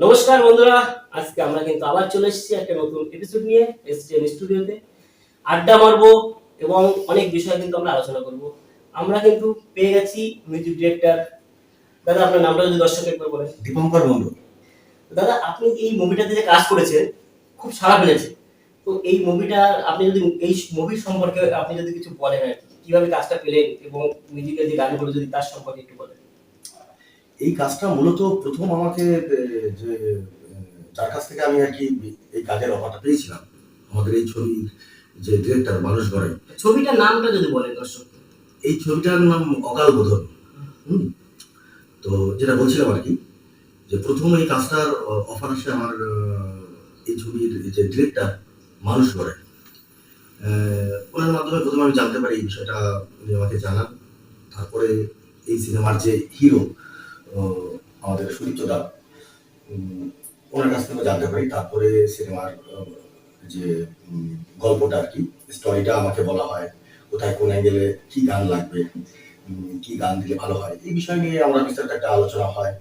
নমস্কার বন্ধুরা আজকে আমরা কিন্তু আবার চলে এসেছি একটা নতুন এপিসোড নিয়ে এসটিএন স্টুডিওতে আড্ডা মারবো এবং অনেক বিষয় কিন্তু আমরা আলোচনা করব। আমরা কিন্তু পেয়ে গেছি মিউজিক ডিরেক্টর দাদা আপনার নামটা যদি দর্শক একবার বলেন। দীপঙ্কর মন্ডল দাদা আপনি এই মুভিটাতে যে কাজ করেছেন খুব সারা ফেলেছে তো এই মুভিটা আপনি যদি এই মুভির সম্পর্কে আপনি যদি কিছু বলেন আর কি কীভাবে কাজটা পেলেন এবং মিউজিকের যে গানগুলো যদি তার সম্পর্কে একটু বলেন। এই কাজটা মূলত প্রথম আমাকে যে যার কাছ থেকে আমি আর কি এই কাজের অফারটা পেয়েছিলাম। আমাদের এই ছবির যে ডিরেক্টর মানুষ গড়াই ছবিটার নামটা যদি বলেন দর্শক। এই ছবিটার নাম অকাল বোধন। তো যেটা বলছিলাম আর কি যে প্রথম এই কাজটার অফার আসে আমার এই ছবির যে ডিরেক্টর মানুষ আহ, ওনার মাধ্যমে প্রথমে আমি জানতে পারি এই বিষয়টা উনি আমাকে জানান। তারপরে এই সিনেমার যে হিরো আমাদের উম, ওনার কাছ থেকে জানতে পারি। তারপরে সিনেমার যে গল্পটা আর কি স্টোরিটা আমাকে বলা হয় কোথায় কোন অ্যাঙ্গেলে কি গান লাগবে কি গান দিলে ভালো হয় এই বিষয় নিয়ে আমরা বিস্তারিত একটা আলোচনা হয়।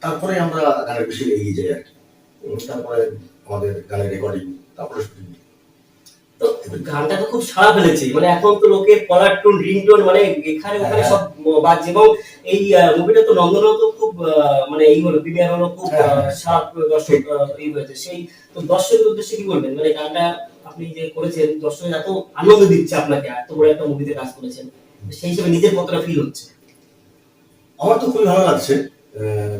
তারপরে আমরা গানের বিষয়ে এগিয়ে যাই আর কি। তারপরে আমাদের গানের রেকর্ডিং তারপরে শুটিং। তো গানটা তো খুব ফেলেছে। মানে এখন তো লোকের কলার টোন রিংটোন মানে এখানে ওখানে হ্যাঁ। সব বাজছে এবং এই মুভিটা তো নন্দনও তো খুব মানে এই হলো প্রিমিয়ার হলো খুব হ্যাঁ, হ্যাঁ। দর্শক এই হয়েছে। সেই তো দর্শকের উদ্দেশ্যে কি বলবেন? মানে গানটা আপনি যে করেছেন দর্শক এত আনন্দ দিচ্ছে আপনাকে এত বড় একটা মুভিতে কাজ করেছেন সেই হিসেবে নিজের কতটা ফিল হচ্ছে? আমার তো খুবই ভালো লাগছে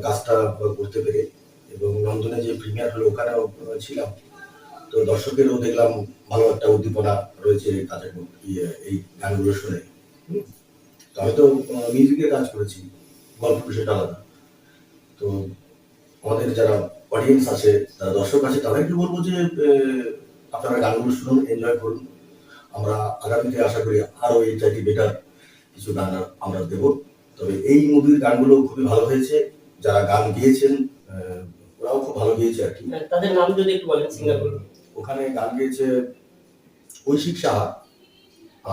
কাজটা করতে পেরে এবং লন্ডনে যে প্রিমিয়ার হলো ওখানেও ছিলাম। তো দর্শকেরও দেখলাম ভালো একটা উদ্দীপনা রয়েছে কাজের ইয়ে- এই গানগুলো শুনে। তো আমি তো মিউজিকের কাজ করেছি, গল্প বিষয়টা আলাদা। তো আমাদের যারা অডিয়েন্স আছে, যারা দর্শক আছে তাদেরকে বলব যে আপনারা গানগুলো শুনুন এনজয় করুন। আমরা আগামীতে আশা করি আরও এই চাইতে বেটার কিছু গান আমরা দেব। তবে এই মুভির গানগুলো খুবই ভালো হয়েছে। যারা গান গিয়েছেন ওরাও খুব ভালো গিয়েছে আর কি। তাদের নাম যদি একটু বলেন সিঙ্গার ওখানে গান গিয়েছে ঐশিক সাহা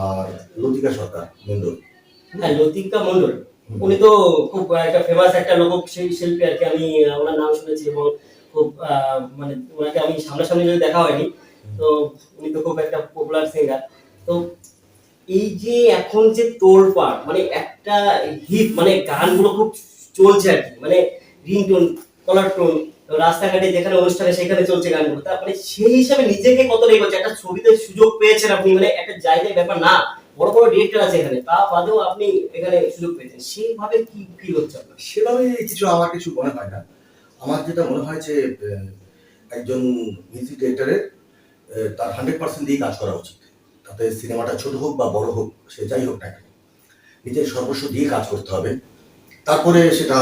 আর লতিকা সরকার মন্ডল হ্যাঁ লতিকা মন্ডল উনি তো খুব একটা ফেমাস একটা লোক সেই শিল্পী আর কি। আমি ওনার নাম শুনেছি এবং খুব মানে ওনাকে আমি সামনাসামনি যদি দেখা হয়নি তো উনি তো খুব একটা পপুলার সিঙ্গার তো এই যে এখন যে তোর তোড়পাড় মানে একটা হিট মানে গানগুলো খুব চলছে আর কি। মানে রিংটোন কলার টোন রাস্তাঘাটে যেখানে অনুষ্ঠানে সেখানে চলছে গানগুলো। তা মানে সেই হিসাবে নিজেকে কত নেই করছে একটা ছবিতে সুযোগ পেয়েছেন আপনি মানে একটা জায়গায় ব্যাপার না, বড় বড় ডিরেক্টর আছে এখানে, তা বাদেও আপনি এখানে সুযোগ পেয়েছেন। সেইভাবে কি ফিল হচ্ছে আপনার? সেভাবে কিছু আমার কিছু মনে হয় না। আমার যেটা মনে হয় যে একজন মিউজিক ডিরেক্টরের তার হান্ড্রেড পার্সেন্ট দিয়ে কাজ করা উচিত। তাতে সিনেমাটা ছোট হোক বা বড় হোক, সে যাই হোক না কেন। নিজের সর্বস্ব দিয়ে কাজ করতে হবে। তারপরে সেটা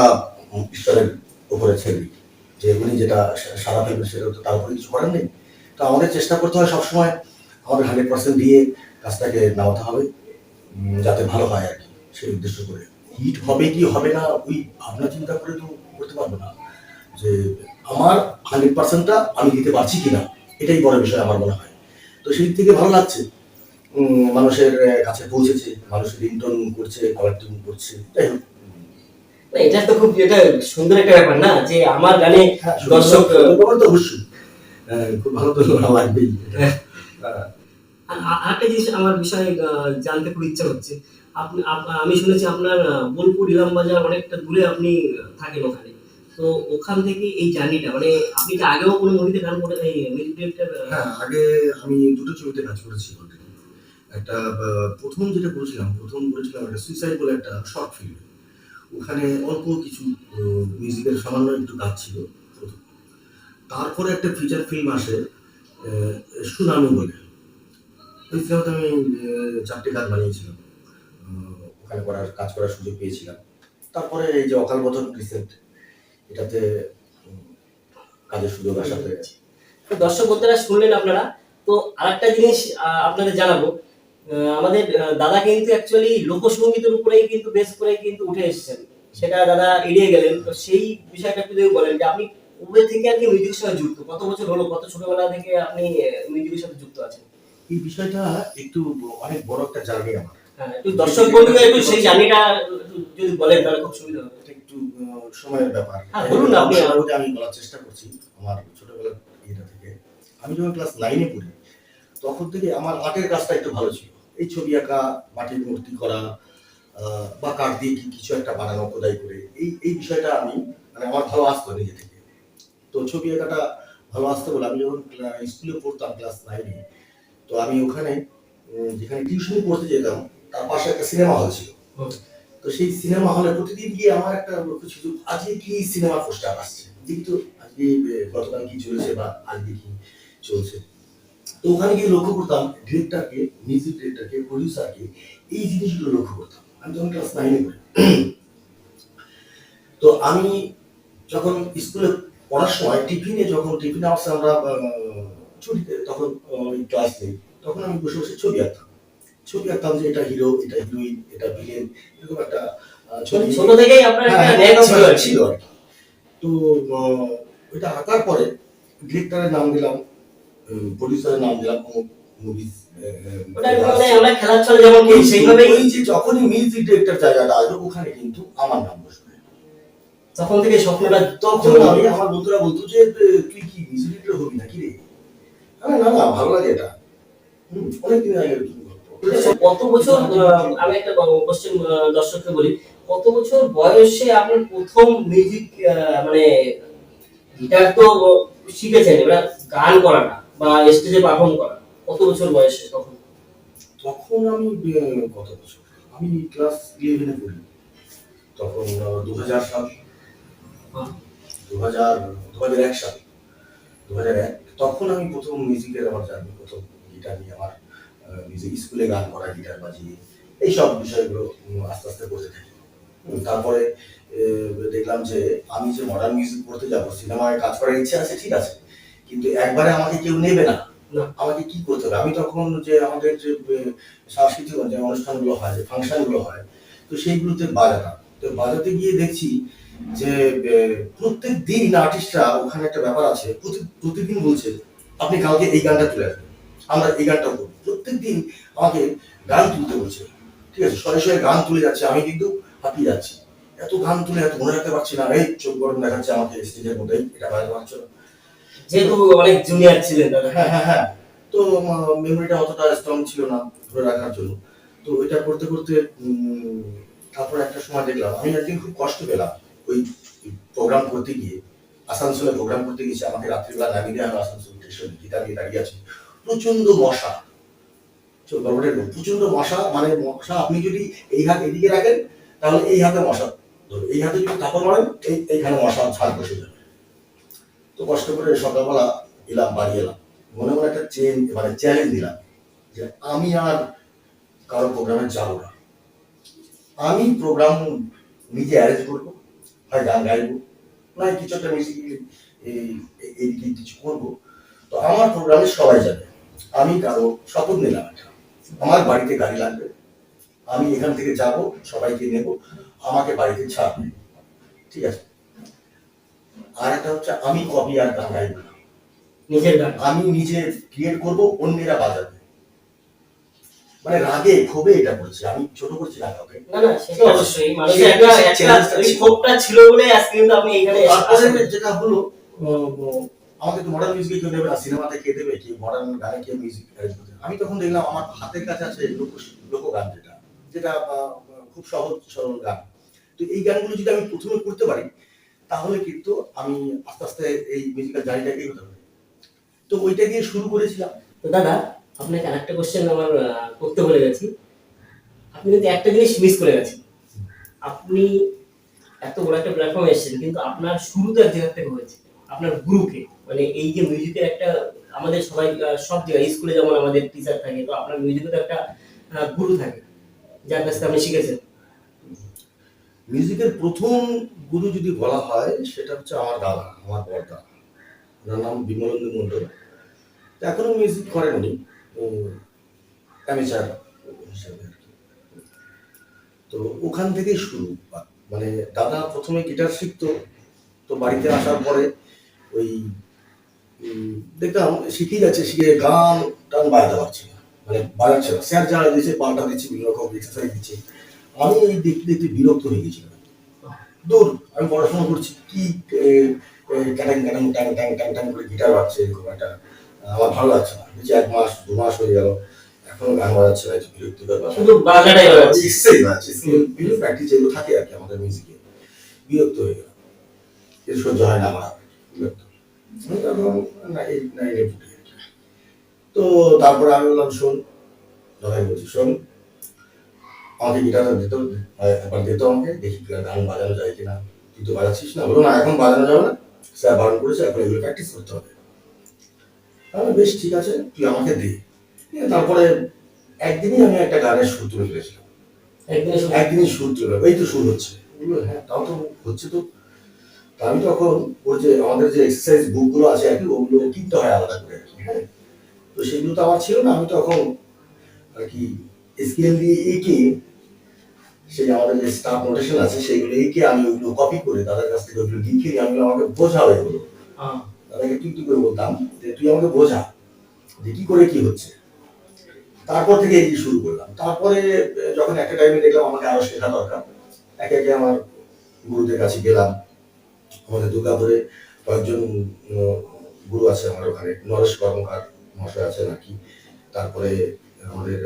ঈশ্বরের উপরে ছেড়ে যে উনি যেটা সারা ফেলবে সেটা তো তার উপরে কিছু করার নেই। তো আমাদের চেষ্টা করতে হয় সবসময় আমাদের হান্ড্রেড পার্সেন্ট দিয়ে কাজটাকে নামাতে হবে যাতে ভালো হয় আর কি, সেই উদ্দেশ্য করে। হিট হবে কি হবে না, ওই ভাবনা চিন্তা করে তো করতে পারব না। যে আমার হান্ড্রেড পার্সেন্টটা আমি দিতে পারছি কিনা, এটাই বড় বিষয় আমার মনে হয়। তো সেই দিক থেকে ভালো লাগছে। মানুষের কাছে পৌঁছেছে মানুষ রিংটোন করছে কলার টিউন করছে, যাই হোক। এটা তো খুব এটা সুন্দর একটা ব্যাপার না যে আমার গানে হ্যাঁ, দর্শক তো অবশ্যই। খুব ভালো তো লাগবেই। আরেকটা জিনিস আমার বিষয়ে জানতে খুব ইচ্ছা হচ্ছে। আপনি আমি শুনেছি আপনার বোলপুর ইলামবাজার অনেকটা দূরে আপনি থাকেন ওখানে। তো ওখান থেকে এই জার্নিটা মানে আপনি কি আগেও কোনো মুভিতে গান করে এই মিউজিক ডিরেক্টর হ্যাঁ আগে আমি দুটো ছবিতে কাজ করেছি একটা প্রথম যেটা করেছিলাম প্রথম করেছিলাম একটা সুইসাইড বলে একটা শর্ট ফিল্ম ওখানে অল্প কিছু মিউজিকের সামান্য একটু কাজ ছিল। তারপরে একটা ফিচার ফিল্ম আসে সুনামি বলে। ওই সিনেমাতে আমি চারটে গান বানিয়েছিলাম। ওখানে করার কাজ করার সুযোগ পেয়েছিলাম। তারপরে এই যে অকাল বদন রিসেন্ট এটাতে কাজের সুযোগ আসাতে। তো দর্শক বন্ধুরা শুনলেন আপনারা। তো আরেকটা জিনিস আহ, আপনাদের জানাব। আমাদের দাদা কিন্তু অ্যাকচুয়ালি লোকসঙ্গীতের উপরেই কিন্তু বেস করে কিন্তু উঠে এসেছেন। সেটা দাদা এড়িয়ে গেলেন। তো সেই বিষয়টা একটু যদি বলেন যে আপনি কবে থেকে আর কি মিউজিকের সঙ্গে যুক্ত? কত বছর হলো? কত ছোটবেলা থেকে আপনি মিউজিকের সাথে যুক্ত আছেন? এই বিষয়টা একটু অনেক বড় একটা জার্নি আমার। হ্যাঁ একটু দর্শক বন্ধুদের একটু সেই জার্নিটা যদি বলেন তাহলে খুব সুবিধা হবে। একটু সময়ের ব্যাপার। হ্যাঁ, বলুন না, আপনি- আমি বলার চেষ্টা করছি আমার ছোটবেলার এটা থেকে। আমি যখন ক্লাস নাইনে পড়ি তখন থেকে আমার আর্টের কাজটা একটু ভালো ছিল। এই ছবি আঁকা মাটির মূর্তি করা বা কাঠ দিয়ে কি কিছু একটা বানানো খোদাই করে এই এই বিষয়টা আমি মানে আমার ভালো আসতো নিজে থেকে। তো ছবি আঁকাটা ভালো আসতো বলে আমি যখন স্কুলে পড়তাম ক্লাস নাইনে তো আমি ওখানে যেখানে টিউশন পড়তে যেতাম তার পাশে একটা সিনেমা হল ছিল। তো সেই সিনেমা হলে প্রতিদিন গিয়ে আমার একটা লক্ষ্য ছিল আজকে কি সিনেমা পোস্টার আসছে? দেখি তো আজকে গতকাল কি চলেছে বা আজকে কি চলছে? তো ওখানে গিয়ে লক্ষ্য করতাম ডিরেক্টরকে মিউজিক ডিরেক্টরকে প্রডিউসারকে এই জিনিসগুলো লক্ষ্য করতাম। আমি তখন ক্লাস নাইনে পড়ি। তো আমি যখন স্কুলে পড়ার সময় টিফিনে যখন টিফিন আওয়ার্সে আমরা ছুটিতে তখন ক্লাস নেই তখন আমি বসে বসে ছবি আঁকতাম। ছবি আঁকতাম যে এটা হিরো এটা হিরোইন এটা ভিলেন এরকম একটা ছবি। ছোট থেকেই আপনার হ্যাঁ, ন্যাক ছিল। তো ওইটা আঁকার পরে ডিরেক্টরের নাম দিলাম নাম দিলাম মুভিজ আমরা খেলার ছলে যেমন করি সেইভাবেই যে যখনই মিউজিক ডিরেক্টর জায়গাটা আসবে ওখানে কিন্তু আমার নাম বসবে। তখন থেকে স্বপ্নটা তখন আমি আমার বন্ধুরা বলতো যে তুই কি মিউজিক ডিরেক্টর হবি নাকি রে? আরে না না ভালো লাগে এটা। অনেকদিন আগে কত বছর আমি একটা কোশ্চেন দর্শককে বলি। কত বছর বয়সে আপনার প্রথম মিউজিক মানে গিটার তো শিখেছেন এবার গান করাটা? বা স্টেজে পারফর্ম করা। কত বছর বয়সে তখন? তখন আমি কত বছর? আমি ক্লাস ইলেভেনে পড়ি। তখন দু হাজার সাল। দু হাজার দু হাজার এক সাল। দু হাজার এক। তখন আমি প্রথম মিউজিকের আমার জানি প্রথম গিটার নিয়ে আমার মিউজিক স্কুলে গান করা গিটার বাজিয়ে এইসব বিষয়গুলো আস্তে আস্তে করতে থাকি। তারপরে দেখলাম যে আমি যে মডার্ন মিউজিক পড়তে যাব সিনেমায় কাজ করার ইচ্ছে আছে ঠিক আছে। কিন্তু একবারে আমাকে কেউ নেবে না। না। আমাকে কি করতে হবে? আমি তখন যে আমাদের যে সাংস্কৃতিক যে অনুষ্ঠানগুলো হয় যে ফাংশনগুলো হয় তো সেইগুলোতে বাজাতাম। তো বাজাতে গিয়ে দেখছি যে প্রত্যেক দিন আর্টিস্টরা ওখানে একটা ব্যাপার আছে প্রতি- প্রতিদিন বলছে আপনি কালকে এই গানটা তুলে আসবেন। আমরা এই গানটা করব। প্রত্যেক দিন আমাকে গান তুলতে বলছে। ঠিক আছে? শয়ে শয়ে গান তুলে যাচ্ছে আমি কিন্তু হাঁপিয়ে যাচ্ছি। এত গান তুলে এত মনে রাখতে পারছি না। এই চোখ গরম দেখাচ্ছে আমাকে স্টেজের মধ্যে এটা বাজাতে পারছ না। যেহেতু অনেক জুনিয়র ছিলেন দাদা। হ্যাঁ হ্যাঁ হ্যাঁ। তো মেমোরিটা অতটা স্ট্রং ছিল না ধরে রাখার জন্য। তো এটা করতে করতে তারপর একটা সময় দেখলাম আমি একদিন খুব কষ্ট পেলাম ওই প্রোগ্রাম করতে গিয়ে। আসানসোলে প্রোগ্রাম করতে গেছি আমাকে রাত্রিবেলা নামিয়ে দেওয়া হলো আসানসোল স্টেশনে গীতা নিয়ে দাঁড়িয়ে আছি। প্রচণ্ড মশা। গরমটা প্রচণ্ড মশা মানে মশা আপনি যদি এই হাত এদিকে রাখেন তাহলে এই হাতে মশা ধরবে। এই হাতে যদি কাপড় মারেন এই এইখানে মশা ছাড় বসে যাবে। তো কষ্ট করে সকালবেলা এলাম, বাড়ি এলাম। মনে মনে একটা চেন মানে চ্যালেঞ্জ দিলাম যে আমি আর কারও প্রোগ্রামে যাব না। আমি প্রোগ্রাম নিজে অ্যারেঞ্জ করব, হয় গান গাইবো, নয় কিছু একটা মিউজিক এইদিকে কিছু করব। তো আমার প্রোগ্রামে সবাই যাবে। আমি কারও শপথ নিলাম একটা। আমার বাড়িতে গাড়ি লাগবে। আমি এখান থেকে যাব, সবাইকে নেব। আমাকে বাড়িতে ছাড়বে। ঠিক আছে? আর একটা হচ্ছে আমি কপি আর গান গাইবো না নিজের গান। আমি নিজে ক্রিয়েট করব অন্যেরা বাজাবে। মানে রাগে ক্ষোভে এটা করছি আমি ছোট করছি না কাউকে। না না সেটা অবশ্যই। মানুষের একটা একটা ওই ক্ষোভটা ছিল বলে আজকে কিন্তু আপনি এখানে যেটা হলো আমাকে তো মডার্ন মিউজিক কেউ নেবে না সিনেমাতে কে দেবে কি মডার্ন গানে কে মিউজিক আমি তখন দেখলাম আমার হাতের কাছে আছে লোক লোকগান যেটা যেটা খুব সহজ সরল গান। তো এই গানগুলো যদি আমি প্রথমে করতে পারি তাহলে কিন্তু আমি আস্তে আস্তে এই মিউজিক্যাল জার্নিটাকেই হতে পারি। তো ওইটা দিয়ে শুরু করেছিলাম। তো দাদা আপনাকে আরেকটা কোশ্চেন আমার করতে বলে গেছি। আপনি কিন্তু একটা জিনিস মিস করে গেছেন। আপনি এত বড় একটা প্ল্যাটফর্মে এসেছেন কিন্তু আপনার শুরুতে এক জায়গা থেকে হয়েছে। আপনার গুরুকে মানে এই যে মিউজিকের একটা আমাদের সবাই সব জায়গায় স্কুলে যেমন আমাদের টিচার থাকে তো আপনার মিউজিকে তো একটা গুরু থাকে। যার কাছ থেকে আপনি শিখেছেন। মিউজিকের প্রথম গুরু যদি বলা হয়, সেটা হচ্ছে আমার দাদা, আমার বড়দা। ওনার নাম বিমলেন্দু মন্ডল তো এখনও মিউজিক করেন উনি অ্যামেচার হিসাবে আর কি। তো ওখান থেকেই শুরু। মানে দাদা প্রথমে গিটার শিখতো, তো বাড়িতে আসার পরে ওই দেখতাম শিখেই যাচ্ছে, শিখে গান টান বাজাতে পারছে না। মানে বাজাচ্ছে না। স্যার যা দিচ্ছে পাল্টা দিচ্ছে, বিভিন্ন রকম এক্সারসাইজ দিচ্ছে। আমি এই দেখতে দেখতে বিরক্ত হয়ে গেছিলাম। দূর আমি পড়াশোনা করছি। কি ক্যাটাং ক্যাটাং ট্যাং ট্যাং ট্যাং ট্যাং করে গিটার বাজছে এরকম একটা আমার ভালো লাগছে না। যে এক মাস দু মাস হয়ে গেল এখনও গান বাজাচ্ছে না বিরক্তিকর শুধু বাজাটাই ইচ্ছেই বাজছে বিভিন্ন প্র্যাকটিস যেগুলো থাকে আর কি আমাদের মিউজিকে বিরক্ত হয়ে গেল এর সহ্য হয় না আমার বিরক্ত। তো তারপরে আমি বললাম শোন দাদাই বলছি শোন আমাকে গিটারটা দিত একবার দিত আমাকে দেখি গান বাজানো যায় কিনা। তুই তো বাজাচ্ছিস না। বলো না এখন বাজানো যাবে না? স্যার বারণ করেছে এখন এগুলো প্র্যাকটিস করতে হবে। আমি বেশ ঠিক আছে তুই আমাকে দে। তারপরে একদিনই আমি একটা গানের সুর তুলে ফেলেছিলাম। একদিনই সুর তুলে এই তো সুর হচ্ছে। হ্যাঁ তাও তো হচ্ছে তো। আমি তখন ওর যে আমাদের যে এক্সারসাইজ বুকগুলো আছে আর কি ওগুলো কিনতে হয় আলাদা করে হ্যাঁ। তো সেগুলো তো আমার ছিল না। আমি তখন আর কি স্কেল দিয়ে এঁকে সেই আমাদের যে স্টাফ নোটেশন আছে সেইগুলো এঁকে আমি ওগুলো কপি করে তাদের কাছ থেকে ওগুলো লিখে আমি আমাকে বোঝাবে এগুলো তাদেরকে তুই তুই করে বলতাম? যে তুই আমাকে বোঝা যে কি করে কি হচ্ছে। তারপর থেকে এই শুরু করলাম। তারপরে যখন একটা টাইমে দেখলাম আমাকে আরও শেখা দরকার। একে একে আমার গুরুদের কাছে গেলাম। আমাদের দুর্গাপুরে কয়েকজন গুরু আছে আমার ওখানে। নরেশ কর্মকার মহাশয় আছেন আর কি। তারপরে আমাদের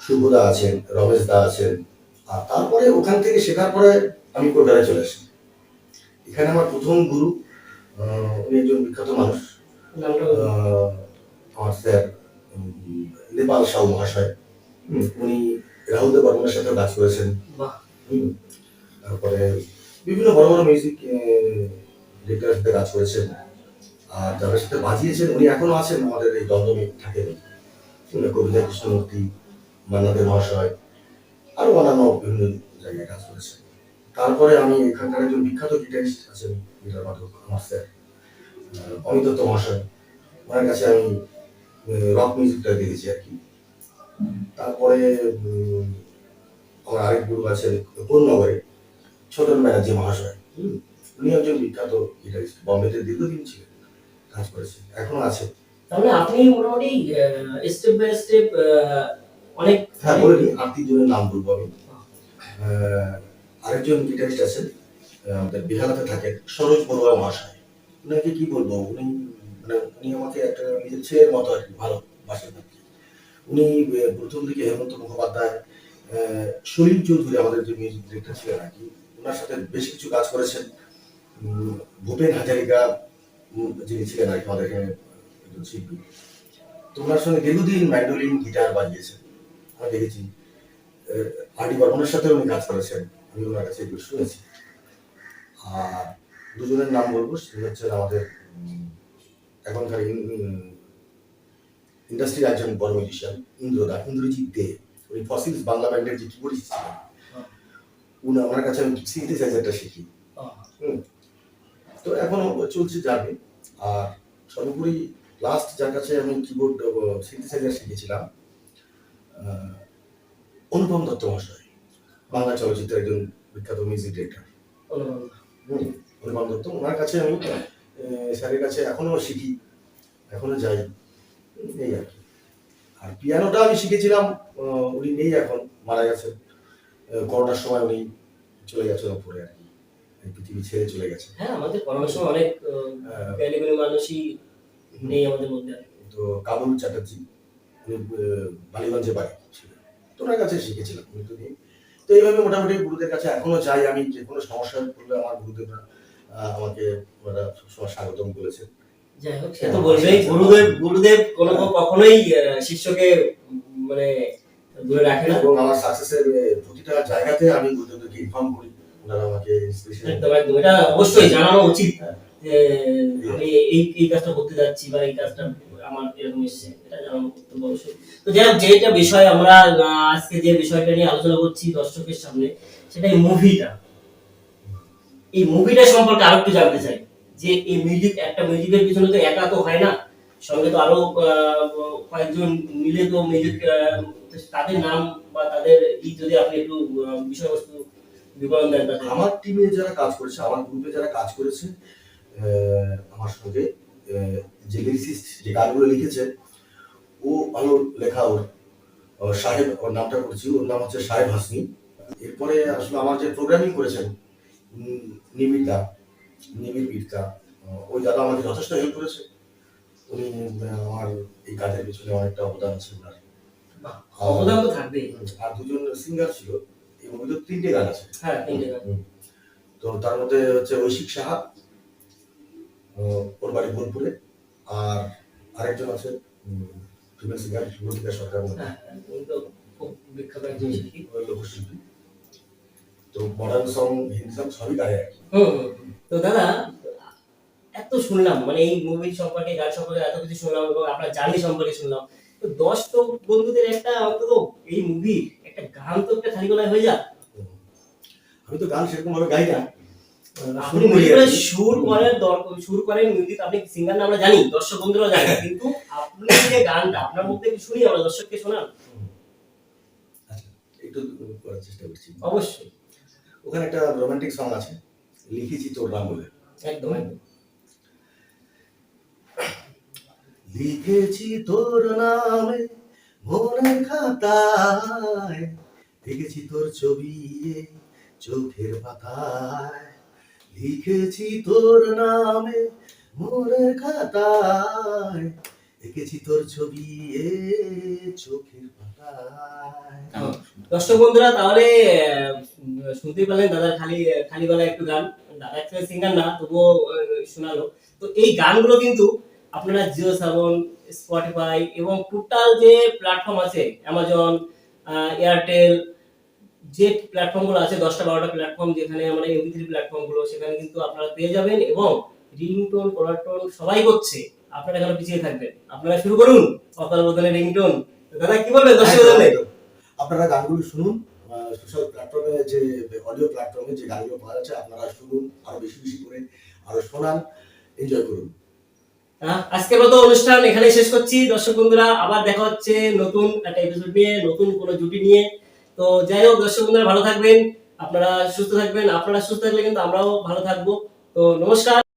শুভদা আছেন রমেশ দা আছেন। আর তারপরে ওখান থেকে শেখার পরে আমি কলকাতায় চলে আসি। এখানে আমার প্রথম গুরু উনি একজন বিখ্যাত মানুষ। আমার স্যার নেপাল সাউ মহাশয়। উনি রাহুল দেব বর্মনের সাথে কাজ করেছেন। তারপরে বিভিন্ন বড় বড় মিউজিক ডিরেক্টরের সাথে কাজ করেছেন। আর যাদের সাথে বাজিয়েছেন উনি এখনও আছেন আমাদের এই দমদমে থাকেন কবিতা কৃষ্ণমূর্তি মান্নাদের মহাশয় আরও অন্যান্য বিভিন্ন জায়গায় কাজ করেছেন তারপরে আমি এখানকার একজন বিখ্যাত গিটারিস্ট আছেন, গিটার বাদক আমার স্যার অমিত দত্ত মহাশয়। ওনার কাছে আমি রক মিউজিকটা দেখেছি আর কি তারপরে আমার আরেক গুরু আছে কোন্নগরে ছোটন ব্যানার্জি মহাশয় উনি একজন বিখ্যাত গিটারিস্ট, বম্বেতে দীর্ঘদিন ছিলেন, কাজ করেছেন, এখনও আছে তাহলে আপনি মোটামুটি স্টেপ বাই স্টেপ অনেক হ্যাঁ বলে নিই আর তিনজনের নাম বলব আমি। আরেকজন গিটারিস্ট আছেন আমাদের বিহালাতে থাকেন, সরোজ বড়ুয়া মহাশয়। উনাকে কি বলব? উনি মানে উনি আমাকে একটা নিজের ছেলের মতো আর কি ভালোবাসেন আর কি উনি প্রথম দিকে হেমন্ত মুখোপাধ্যায় সলিল চৌধুরী আমাদের যে মিউজিক ডিরেক্টর ছিলেন আর কি ওনার সাথে বেশ কিছু কাজ করেছেন। ভূপেন হাজারিকা যিনি ছিলেন আর কি আমাদের এখানে একজন শিল্পী। তো ওনার সঙ্গে দীর্ঘদিন ম্যান্ডোলিন গিটার বাজিয়েছেন। আমি দেখেছি আর বর্মনের সাথে উনি কাজ করেছেন। আমি ওনার কাছে এগুলো শুনেছি। আর দুজনের নাম বলব সেটা হচ্ছে আমাদের এখনকার ইন্ডাস্ট্রির একজন বড় মিউজিশিয়ান ইন্দ্রদা, ইন্দ্রজিৎ দে। উনি ফসিলস বাংলা ব্যান্ডের যে কিবোর্ডিস্ট ছিলেন। উনি আমার কাছে আমি সিনথেসাইজারটা শিখি। হুম। তো এখনও চলছে জার্নি। আর সর্বোপরি লাস্ট যার কাছে আমি কিবোর্ড সিনথেসাইজার শিখেছিলাম অনুপম দত্ত মহাশয় বাংলা চলচ্চিত্রের একজন বিখ্যাত মিউজিক ডিরেক্টর অনুপম। দত্ত ওনার কাছে আমি স্যারের কাছে এখনও শিখি এখনও যাই। এই আর কি। আর পিয়ানোটা আমি শিখেছিলাম উনি নেই এখন মারা গেছেন করোনার সময় উনি চলে গেছেন উপরে আর কি। পৃথিবী ছেড়ে চলে গেছে। হ্যাঁ আমাদের পরামর্শ অনেক হ্যাঁ। মানুষই নেই আমাদের মধ্যে তো কাবুল চ্যাটার্জি বালিগঞ্জে বাড়ি ছিলেন তো ওনার কাছে শিখেছিলাম উনি তো তো এইভাবে মোটামুটি গুরুদের কাছে এখনও যাই। আমি যে কোনো সমস্যা পড়লে আমার গুরুদেবরা আমাকে সবসময় স্বাগতম করেছেন যাই হোক সে তো বলবেই গুরুদেব গুরুদেব কোনো কখনোই শিষ্যকে মানে দূরে রাখে না। এবং আমার সাকসেসের প্রতিটা জায়গাতে আমি গুরুদেবদেরকে ইনফর্ম করি। ওনারা আমাকে এটা অবশ্যই জানানো উচিত। হ্যাঁ। আমি এই এই কাজটা করতে যাচ্ছি বা এই কাজটা আমার তো যেটা বিষয় আমরা আজকে যে বিষয়টা নিয়ে আলোচনা করছি দর্শকের সামনে, সেটা এই মুভিটা এই মুভিটা সম্পর্কে আরও একটু জানতে চাই, যে এই মিউজিক একটা মিউজিকের পিছনে তো একা তো হয় না, সঙ্গে তো আরও কয়েকজন মিলে তো মিউজিক তাদের নাম বা তাদের ই যদি আপনি একটু বিষয়বস্তু বিবরণ দেন আমার টিমে যারা কাজ করেছে, আমার গ্রুপে যারা কাজ করেছে আমার সঙ্গে যে লিরিসিস্ট যে গানগুলো লিখেছে ও ভালো লেখা ওর। সাহেব ওর নামটা করছি ওর নাম হচ্ছে সাহেব হাসনি এরপরে আসলে আমার যে প্রোগ্রামিং করেছেন উম, নিবিড়দা নিবিড় বিদ্যা ওই দাদা আমাকে যথেষ্ট হেল্প করেছে। উনি আমার এই কাজের পিছনে অনেকটা অবদান আছে ওনার। অবদান তো থাকবেই। আর দুজন সিঙ্গার ছিল এই মুভিতে তিনটে গান আছে। হ্যাঁ তিনটে গান। তো তার মধ্যে হচ্ছে ঐশিক সাহা ওর বাড়ি বোলপুরে। আর আরেকজন আছে ফিমেল সিঙ্গার লতিকা সরকার বলে। হ্যাঁ তো লোকশিল্পী। মডার্ন সং হিন্দি সং সবই গায়ে। তো দাদা এত শুনলাম মানে এই মুভি সম্পর্কে গান সম্পর্কে এত কিছু শুনলাম এবং আপনার জার্নি সম্পর্কে শুনলাম। তো দশ তো বন্ধুদের একটা অন্তত এই মুভি একটা গান তো একটা খালি গলায় হয়ে যাক। আমি তো গান সেরকম ভাবে গাই না। আপনি সুর করেন সুর করেন মিউজিক আপনি সিঙ্গার না আমরা জানি দর্শক বন্ধুরা জানি কিন্তু আপনি যে গানটা আপনার মধ্যে শুনি আমরা দর্শককে শোনান? আচ্ছা, একটু করার চেষ্টা করছি। অবশ্যই। ওখানে একটা রোমান্টিক সং আছে লিখেছি তোর নাম বলে একদম। লিখেছি তোর নামে মনের খাতায় দেখেছি তোর ছবি চোখের পাতায়। লিখেছি তোর নামে মনের খাতায় দেখেছি তোর ছবি এ চোখের দর্শক বন্ধুরা, তাহলে শুনতে পারলেন দাদার খালি খালি গলায় একটু গান। দাদা একটা সিঙ্গার না, তবুও শোনালো। তো এই গানগুলো কিন্তু আপনারা জিও সাবন স্পটিফাই এবং টোটাল যে প্ল্যাটফর্ম আছে অ্যামাজন এয়ারটেল যে প্ল্যাটফর্মগুলো আছে দশটা বারোটা প্ল্যাটফর্ম যেখানে আমরা এমপি থ্রি প্ল্যাটফর্মগুলো সেখানে কিন্তু আপনারা পেয়ে যাবেন এবং রিংটোন কলারটোন সবাই করছে। আপনারা কেন পিছিয়ে থাকবেন। আপনারা শুরু করুন। সকাল বদলে রিংটোন দাদা কি বলবেন দর্শক বদলে আপনারা গানগুলো শুনুন। সোশ্যাল প্ল্যাটফর্মে যে অডিও প্ল্যাটফর্মে যে গানগুলো পাওয়া যাচ্ছে আপনারা শুনুন আরও বেশি বেশি করে আরও শোনান এনজয় করুন। আজকের মতো অনুষ্ঠান এখানে শেষ করছি। দর্শক বন্ধুরা আবার দেখা হচ্ছে নতুন একটা এপিসোড নিয়ে নতুন কোনো জুটি নিয়ে। তো যাই হোক, দর্শক বন্ধুরা, ভালো থাকবেন। আপনারা সুস্থ থাকবেন। আপনারা সুস্থ থাকলে কিন্তু আমরাও ভালো থাকব। তো নমস্কার।